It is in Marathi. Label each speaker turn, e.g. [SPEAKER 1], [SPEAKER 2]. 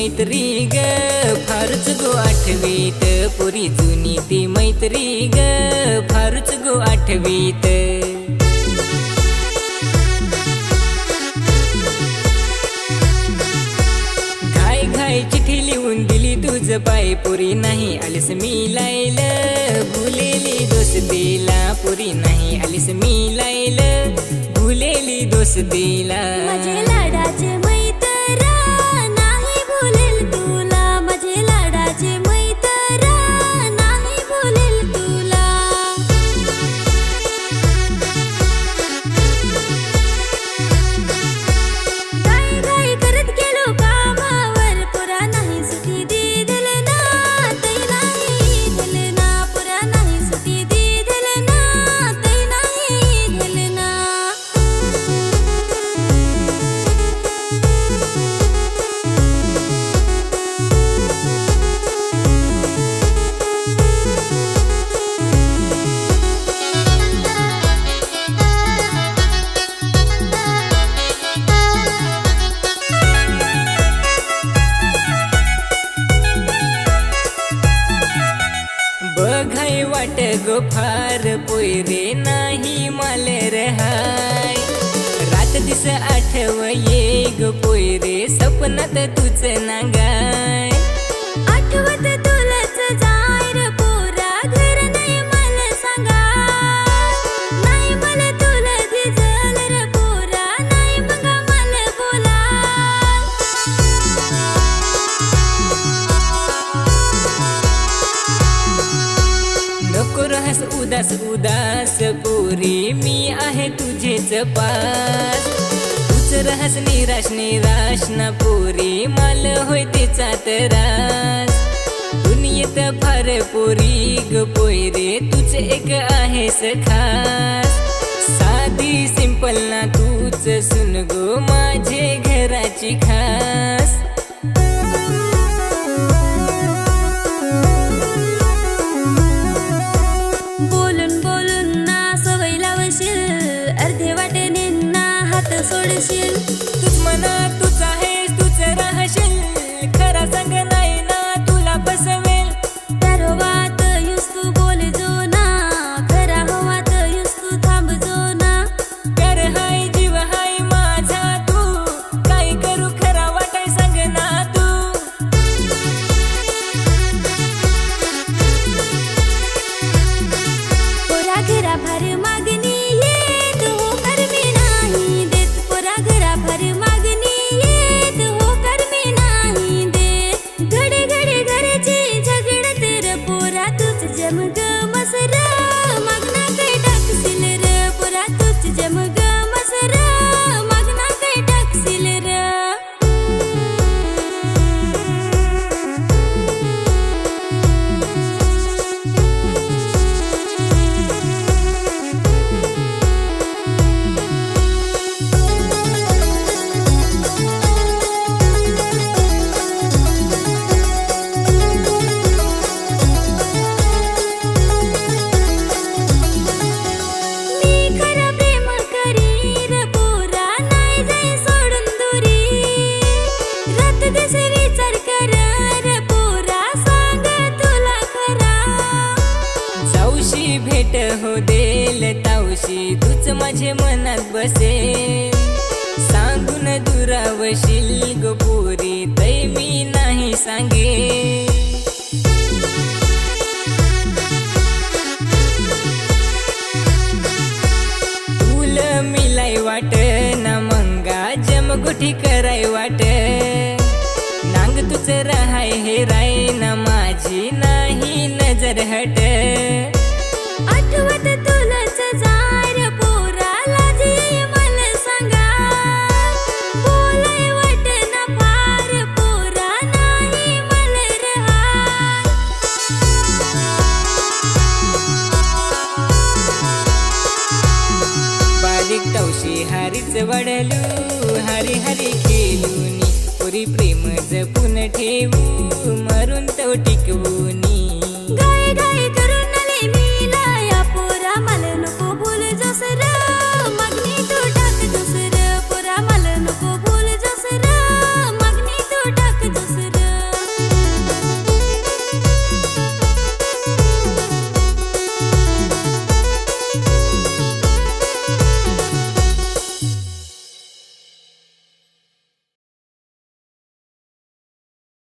[SPEAKER 1] मैत्री ग. फारच गो आठवीत. पुरी जुनी ती मैत्री ग. फारच गो आठवीत. घाय घाय चिठी लिहून दिली तुझ पाय. पुरी नाही आलीस मी लायल. भुलेली दोष दिला. पुरी नाही आलीस मी लायल. भुलेली दोष दिला.
[SPEAKER 2] घाई
[SPEAKER 1] वाट गो फार पोयरे नाही माल रहाय रात दिस आठव ये ग पोयरे सपनात तुझ नागाय.
[SPEAKER 2] दास पोरी
[SPEAKER 1] मी आहे तुझेच पास. तूच रहस निराश निराश ना पोरी माल होय तिचा त्रास दुनियेत फार पोरी ग पोयरे तूच एक आहेस खास. साधी सिंपल ना तूच सुन गो माझे घराची खास.
[SPEAKER 2] सोडशील?
[SPEAKER 1] तूच मना
[SPEAKER 2] तुझा
[SPEAKER 1] जाऊशी भेट हो देल तावशी तूच माझे मनात बसेल. सांगून दुरावशील ग पोरी तै मी नाही सांगे तुला मिलाय वाट ना मंगा जमगुठी
[SPEAKER 2] वडलू हरी हरी खेलूनी पुरी
[SPEAKER 1] प्रेम जपून ठेवू.